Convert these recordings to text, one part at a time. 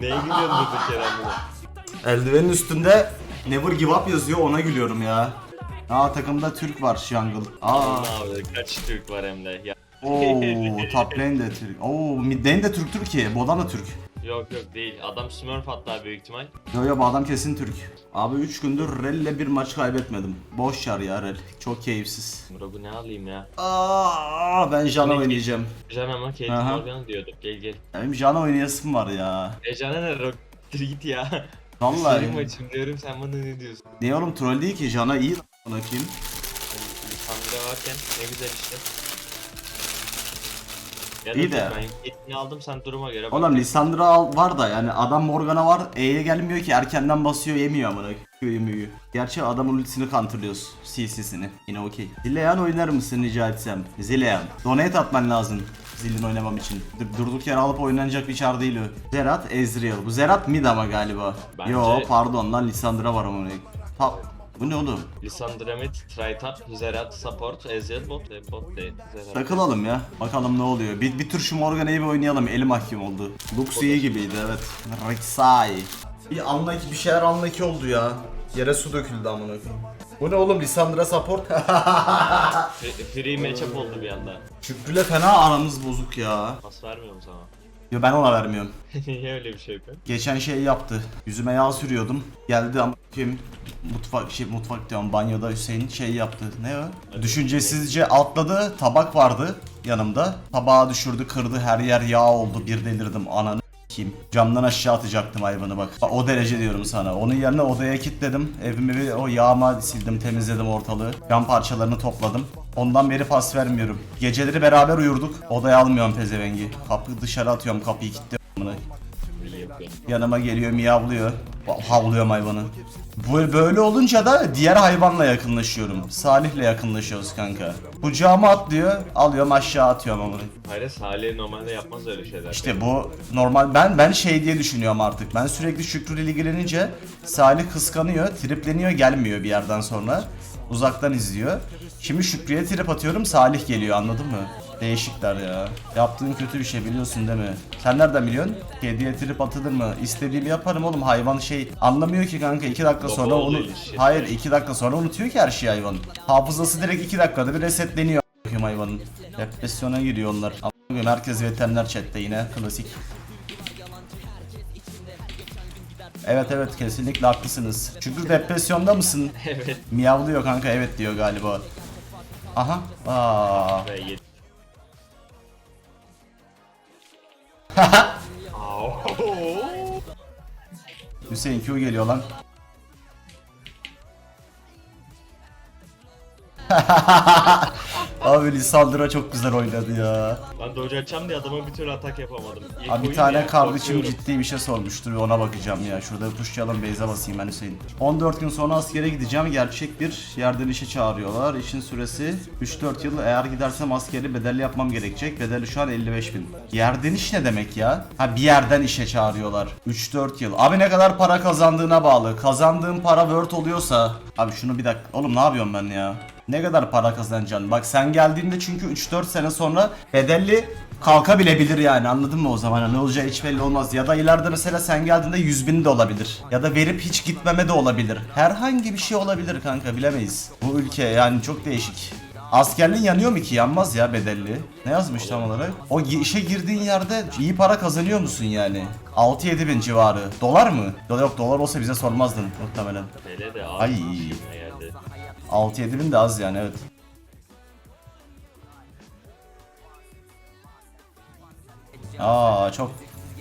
Neye gülüyorsun durduk yere amına? Eldivenin üstünde Never Give Up yazıyor ona gülüyorum ya. Aa takımda Türk var Jungle. Aa. Abi kaç Türk var hem de. Ya. Oo top lane de Türk. Oo mid lane de Türk Türkiye. Bodan da Türk. Yok yok değil. Adam Smurf hatta büyük ihtimal. Yo yo bu adam kesin Türk. Abi 3 gündür Rel'le bir maç kaybetmedim. Boş yer ya Rel. Çok keyifsiz. Murat'ı ne alayım ya? Aa ben Jana oynayacağım. Can ama Kate Aha. Morgan diyorduk. Gel gel. Benim Jana oynayasım var ya. E Can'a ne rock git ya. Vallahi. Senin maçım diyorum sen bana ne diyorsun? Niye oğlum troll değil ki Jana iyi bana kim? Lisandra varken ne güzel işte. Ya İyi de. Ben aldım sen duruma göre bak. Oğlum Lissandra al- var da yani adam Morgana var E'ye gelmiyor ki erkenden basıyor yemiyor amına yemiyor. Gerçi adamın ultisini counterlıyoruz CC'sini yine okey. Zilean oynar mısın rica etsem? Zilean. Donate atman lazım Zilin oynamam için. Dur- Durduk yere alıp oynanacak bir çar değil o. Zerat Ezreal. Bu Zerat mid ama galiba. Bence- Yo pardon lan Lissandra var amına. Ha, bu ne oğlum? Lisandra mid, Triton, Zerat, Support, Ezreal, bot, e, bot değil. Zerat. Takılalım ya. Bakalım ne oluyor. Bir, bir tur şu Morgana'yı bir oynayalım. Eli mahkum oldu. Lux iyi gibiydi evet. Rek'Sai. Bir anlaki bir şeyler anlaki oldu ya. Yere su döküldü amına koyayım. Bu ne oğlum Lisandra support? Free- Free matchup oldu bir anda. Şükrü'yle fena aramız bozuk ya. Pas vermiyorum sana. Yo ben ona vermiyorum. Niye öyle bir şey yapıyorsun? Geçen şey yaptı. Yüzüme yağ sürüyordum. Geldi ama kim mutfak şey mutfak diyorum banyoda Hüseyin şey yaptı. Ne o? Düşüncesizce atladı. Tabak vardı yanımda. Tabağı düşürdü, kırdı. Her yer yağ oldu. Bir delirdim. Ananı kim? Camdan aşağı atacaktım hayvanı bak. Bak, O derece diyorum sana. Onun yerine odaya kilitledim. Evimi bir o yağma sildim, temizledim ortalığı. Cam parçalarını topladım. Ondan beri pas vermiyorum. Geceleri beraber uyurduk. Odaya almıyorum pezevengi. Kapı dışarı atıyorum, kapıyı kilitliyorum. Yanıma geliyor miyavlıyor. Havlıyorum hayvanı. Böyle olunca da diğer hayvanla yakınlaşıyorum. Salih'le yakınlaşıyoruz kanka. Kucağıma atlıyor, alıyorum aşağı atıyorum onu. Hayır Salih normalde yapmaz öyle şeyler. İşte bu normal ben ben şey diye düşünüyorum artık. Ben sürekli Şükrü ile ilgilenince Salih kıskanıyor, tripleniyor, gelmiyor bir yerden sonra. Uzaktan izliyor. Şimdi Şükrü'ye trip atıyorum, Salih geliyor anladın mı? Değişikler ya. Yaptığın kötü bir şey biliyorsun değil mi? Sen nereden biliyorsun? Kediye trip atılır mı? İstediğimi yaparım oğlum hayvan şey anlamıyor ki kanka 2 dakika Baba sonra onu. Hayır 2 dakika sonra unutuyor ki her şeyi hayvan. Hafızası direkt 2 dakikada bir resetleniyor hayvanın. Depresyona giriyor onlar. A**ayım herkes veteriner chatte yine klasik. Evet evet kesinlikle haklısınız. Çünkü depresyonda mısın? evet. Miyavlıyor kanka evet diyor galiba. Aha. Aa. Hüseyin Q geliyor lan. Abi Lisandra çok güzel oynadı ya. Ben dodge açacağım diye adama bir türlü atak yapamadım. İlk Abi bir oyun tane ya, kardeşim korkuyorum. ciddi bir şey sormuştur ve ona bakacağım ya. Şurada pushlayalım base'e basayım ben Hüseyin. 14 gün sonra askere gideceğim. Gerçek bir yerden işe çağırıyorlar. İşin süresi 3-4 yıl. Eğer gidersem askeri bedelli yapmam gerekecek. Bedeli şu an 55 bin. Yerden iş ne demek ya? Ha bir yerden işe çağırıyorlar. 3-4 yıl. Abi ne kadar para kazandığına bağlı. Kazandığın para word oluyorsa. Abi şunu bir dakika. Oğlum ne yapıyorum ben ya? Ne kadar para kazanacaksın? Bak sen geldiğinde çünkü 3-4 sene sonra bedelli kalkabilebilir yani anladın mı o zaman? Hani Ne olacağı hiç belli olmaz. Ya da ileride mesela sen geldiğinde 100 bin de olabilir. Ya da verip hiç gitmeme de olabilir. Herhangi bir şey olabilir kanka bilemeyiz. Bu ülke yani çok değişik. Askerliğin yanıyor mu ki? Yanmaz ya bedelli. Ne yazmış tam olarak? O işe girdiğin yerde iyi para kazanıyor musun yani? 6-7 bin civarı. Dolar mı? Yok dolar olsa bize sormazdın muhtemelen. Hele de Ay. Abi. işime geldi. 6-7 bin de az yani evet. Aa çok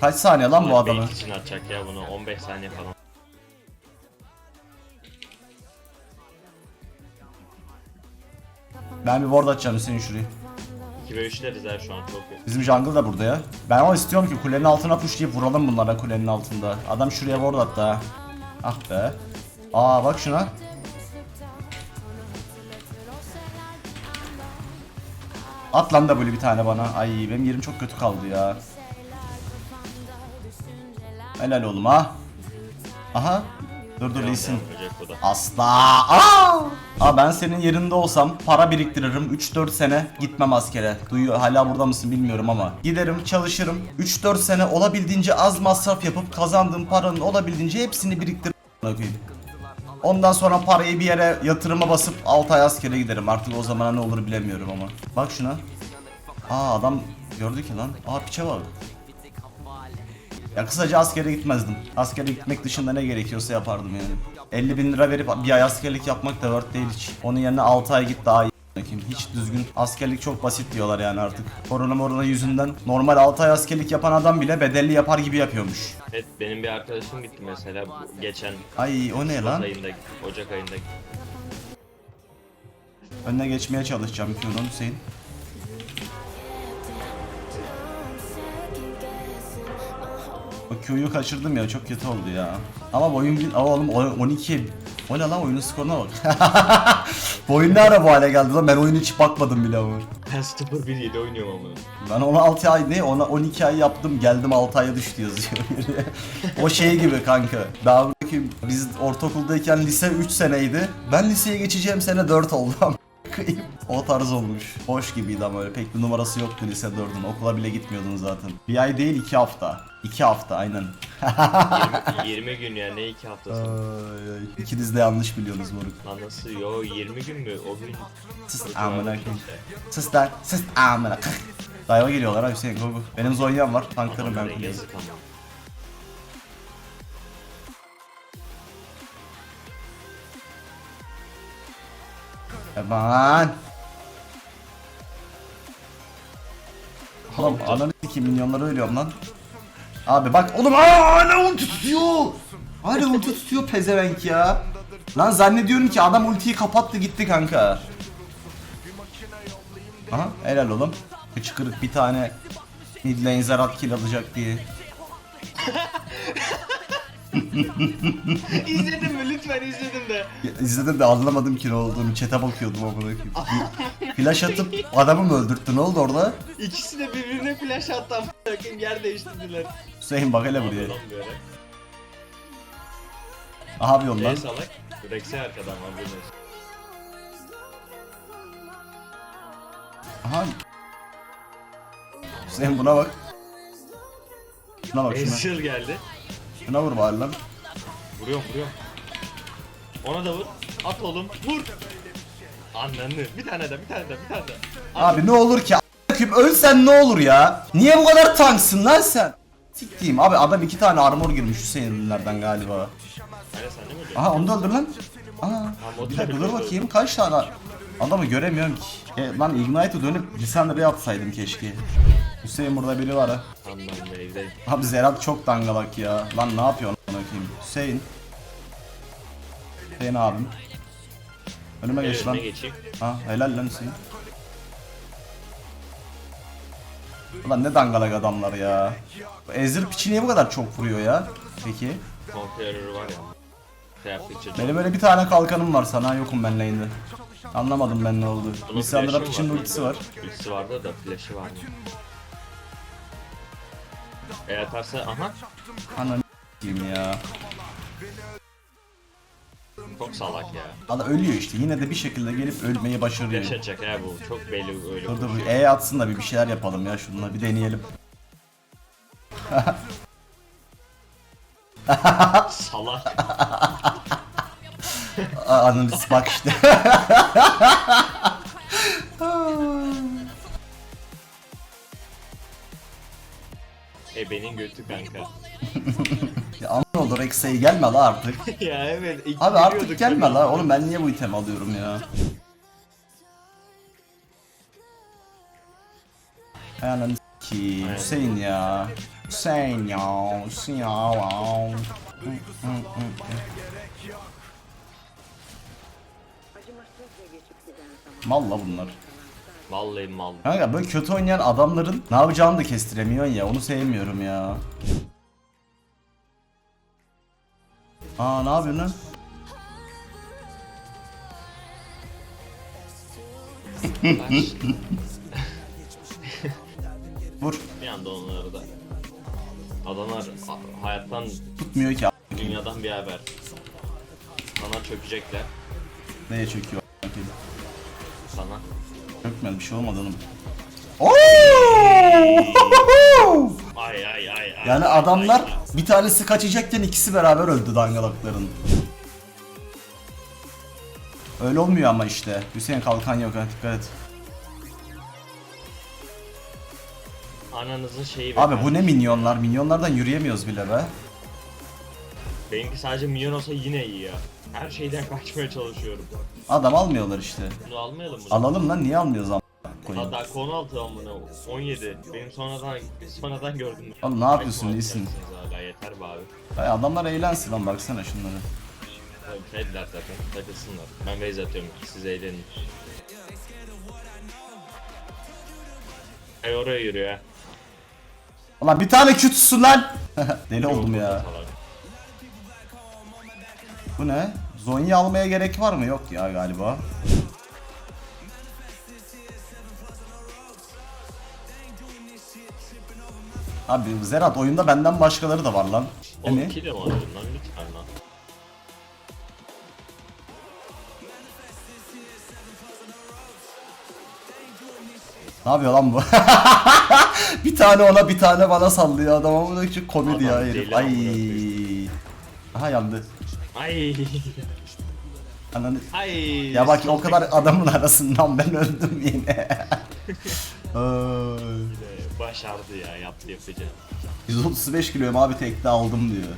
kaç saniye lan bu adamın? İçin atacak ya bunu 15 saniye falan. Ben bir ward atacağım Hüseyin şurayı. 2 ve 3'leriz her şu an çok iyi. Bizim jungle da burada ya. Ben ama istiyorum ki kulenin altına pushlayıp vuralım bunlara kulenin altında. Adam şuraya ward attı ha. Ah be. Aa bak şuna. At lan da böyle bir tane bana. Ay benim yerim çok kötü kaldı ya. Helal oğlum ha. Aha. Dur dur da. Asla. Aa! Aa ben senin yerinde olsam para biriktiririm. 3-4 sene gitmem askere. Duyuyor hala burada mısın bilmiyorum ama. Giderim çalışırım. 3-4 sene olabildiğince az masraf yapıp kazandığım paranın olabildiğince hepsini biriktiririm. Ondan sonra parayı bir yere yatırıma basıp 6 ay askere giderim. Artık o zamana ne olur bilemiyorum ama. Bak şuna. Aa adam gördü ki lan. Aa piçe bak. Ya kısaca askere gitmezdim. Askere gitmek dışında ne gerekiyorsa yapardım yani. 50 bin lira verip bir ay askerlik yapmak da worth değil hiç. Onun yerine 6 ay git daha iyi. Bakayım. Hiç düzgün askerlik çok basit diyorlar yani artık. Korona morona yüzünden normal 6 ay askerlik yapan adam bile bedelli yapar gibi yapıyormuş. Evet benim bir arkadaşım gitti mesela bu geçen Ay o ne Şubat lan? ayında, Ocak ayında. Önüne geçmeye çalışacağım Q'nun Hüseyin. O Q'yu kaçırdım ya çok kötü oldu ya. Ama bu oyun bil... Aa oğlum o- 12 o ne lan oyunun skoruna bak. bu oyun ne ara bu hale geldi lan ben oyunu hiç bakmadım bile ama. Ben 0-1-7 oynuyorum ama. Ben 16 ay ne ona 12 ay yaptım geldim 6 aya düştü yazıyor. o şey gibi kanka. Daha bakayım biz ortaokuldayken lise 3 seneydi. Ben liseye geçeceğim sene 4 oldu ama. O tarz olmuş. Hoş gibiydi ama öyle pek bir numarası yoktu lise 4'ün. Okula bile gitmiyordun zaten. Bir ay değil 2 hafta. 2 hafta aynen. 20, 20 gün ya ne 2 haftası. Ay, ay. İkiniz de yanlış biliyorsunuz moruk. Lan nasıl yo 20 gün mü? O gün Sus amına koyayım. Sus lan sus amına. Dayva geliyorlar ha Hüseyin go go. Benim Zonya'm var. Tanklarım ben yazık ama. Aman. Oğlum ananı sikeyim milyonları ölüyorum lan. Abi bak oğlum aa hala ulti tutuyor. Hala ulti tutuyor pezevenk ya. Lan zannediyorum ki adam ultiyi kapattı gitti kanka. Aha helal oğlum. Hıçkırık bir tane mid lane Zerat kill alacak diye. İzledin mi? Lütfen izledim de. Ya, İzledim de anlamadım ki ne olduğunu. Çete bakıyordum amına koyayım. Flash atıp adamı mı öldürttü? Ne oldu orada? İkisi de birbirine flash attı bakayım yer değiştirdiler. Hüseyin bak hele buraya. Aha bir ondan. Şey salak. Rex'e arkadan var bilmiyorsun. Aha. Hüseyin buna bak. Şuna bak şuna. Ezreal geldi. Şuna vur bari lan. Vuruyorum vuruyorum. Ona da vur. At oğlum. Vur. Ananı. Bir tane de bir tane de bir tane de. Abi ne olur ki a**ayım ölsen ne olur ya? Niye bu kadar tanksın lan sen? Siktiğim abi adam iki tane armor girmiş Hüseyin'lerden galiba. Hani sen de mi? Aha onu da öldür lan. Aha. o Bir da dakika dur bakayım kaç tane adamı göremiyorum ki. E, lan Ignite'ı dönüp Lissandra'ya atsaydım keşke. Hüseyin burada biri var ha. Tamam ben de evdeyim. Abi Zerat çok dangalak ya. Lan ne yapıyorsun amına koyayım? Hüseyin. Hüseyin abim. Önüme geç lan. Geçeyim. Ha helal lan Hüseyin. Ulan ne dangalak adamlar ya. Bu Ezreal piçi niye bu kadar çok vuruyor ya? Peki. Conqueror var ya. Şey yaptıkça çok. Benim öyle bir tane kalkanım var sana yokum ben lane'de. Anlamadım ben ne oldu. Bunun Lisandra flash'ı piçin var. ultisi var. Ultisi vardı da flash'ı var mı? E atarsa aha Ananı ya. çok salak ya. Adam ölüyor işte yine de bir şekilde gelip ölmeyi başarıyor. Flash atacak ha bu. Çok belli öyle. Dur dur. E atsın da bir bir şeyler yapalım ya şununla bir deneyelim. Salak. Analiz bak işte. benim götü kanka. ya aman olur Rex'e gelme la artık. ya evet. ilk Abi artık gelme la. Oğlum ben niye bu item alıyorum ya? Ananı ki. Hüseyin ya. Hüseyin ya. Hüseyin ya. Hı, hı, hı, hı. Malla bunlar. Vallahi mal. Kanka böyle kötü oynayan adamların ne yapacağını da kestiremiyorsun ya. Onu sevmiyorum ya. Aa ne yapıyorsun lan? Vur. bir anda onları da. Adamlar a- hayattan, Tutmuyor ki. a- dünyadan bir haber. Sana çökecekler. Neye çöküyor? Sana. Çökmedi bir şey olmadı. Oo! Ay ay ay ay. Yani adamlar ay. bir tanesi kaçacakken ikisi beraber öldü dangalakların. Öyle olmuyor ama işte. Hüseyin kalkan yok ha dikkat et. Ananızın şeyi be Abi bu ne minyonlar? Minyonlardan yürüyemiyoruz bile be. Benimki sadece minyon olsa yine iyi ya. Her şeyden kaçmaya çalışıyorum. Adam almıyorlar işte. Bunu almayalım mı? Alalım lan niye almıyoruz am- koyayım? Hatta konu altı amına 17. Benim sonradan sonradan gördüm. Oğlum ne yapıyorsun, iyisin? Hala yeter be abi. Ay adamlar eğlensin lan baksana şunlara. Tabii Fredler zaten takılsınlar. Ben base atıyorum siz eğlenin. Ay oraya yürüyor ya. Ulan bir tane kütüsün lan. Deli oldum ya. Bu ne? Zonya almaya gerek var mı? Yok ya galiba. Abi Zerat oyunda benden başkaları da var lan. Oğlum kill mi alıyorsun lan lütfen lan. Ne yapıyor lan bu? bir tane ona bir tane bana sallıyor adam ama komedi ya Adam herif. deli Ay. Aha yandı. Ay. Ananı... Ay. Ya bak o kadar adamın arasından ben öldüm yine. Ay. Başardı ya yaptı yapacağını. 135 kiloyum abi tekte aldım diyor.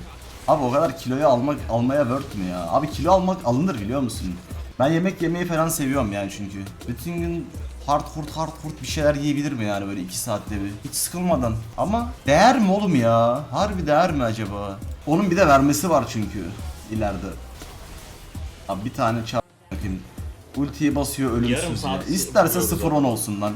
Abi o kadar kiloyu almak almaya worth mü ya? Abi kilo almak alınır biliyor musun? Ben yemek yemeyi falan seviyorum yani çünkü. Bütün gün hard food hard food bir şeyler yiyebilir mi yani böyle 2 saatte bir? Hiç sıkılmadan. Ama değer mi oğlum ya? Harbi değer mi acaba? Onun bir de vermesi var çünkü ileride. Abi bir tane çarp bakayım. Ultiyi basıyor ölümsüz ya. İsterse vuruyoruz 0-10 onu. olsun lan.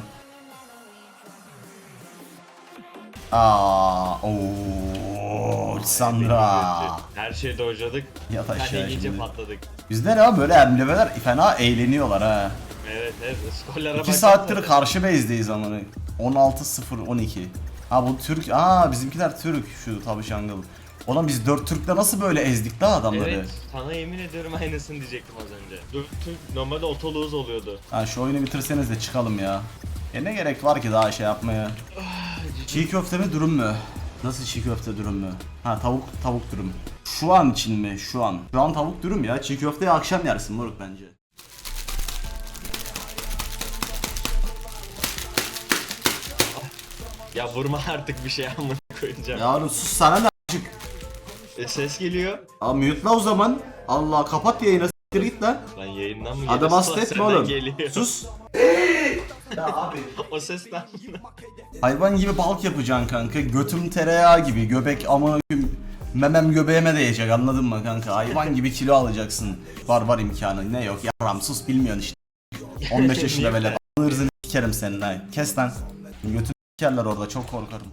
Aa, ooo, Sandra. Her şeyi dojladık. Yat aşağı Hadi iyice patladık. Bizde ne abi böyle emlemeler fena eğleniyorlar ha. Evet evet skorlara 2 baksana. saattir karşı base'deyiz amına. 16-0-12. Ha bu Türk. Aa bizimkiler Türk şu tabi jungle. Oğlum biz 4 Türk'le nasıl böyle ezdik la adamları? Evet sana yemin ediyorum aynısını diyecektim az önce. Dört Türk normalde otoluğuz oluyordu. Ha şu oyunu bitirseniz de çıkalım ya. E ne gerek var ki daha şey yapmaya? Çiğ köfte mi dürüm mü? Nasıl çiğ köfte dürüm mü? Ha tavuk tavuk dürüm. Şu an için mi? Şu an. Şu an tavuk dürüm ya. Çiğ köfteyi akşam yersin moruk bence. Ya vurma artık bir şey amına koyacağım. Yavrum sus sana ne. E, ses geliyor. Aa mute'la o zaman. Allah kapat yayını s**tir git lan. Lan yayından mı Adam geliyor? hasta etme Senden oğlum. Geliyor. Sus. ya abi. o sesten. Hayvan gibi balk yapacaksın kanka. Götüm tereyağı gibi. Göbek amına Memem göbeğime değecek anladın mı kanka? Hayvan gibi kilo alacaksın. Var var imkanı. Ne yok yaram sus bilmiyorsun işte. 15 yaşında böyle. Hırzını sikerim senin ha. Kes lan. Götünü sikerler orada çok korkarım.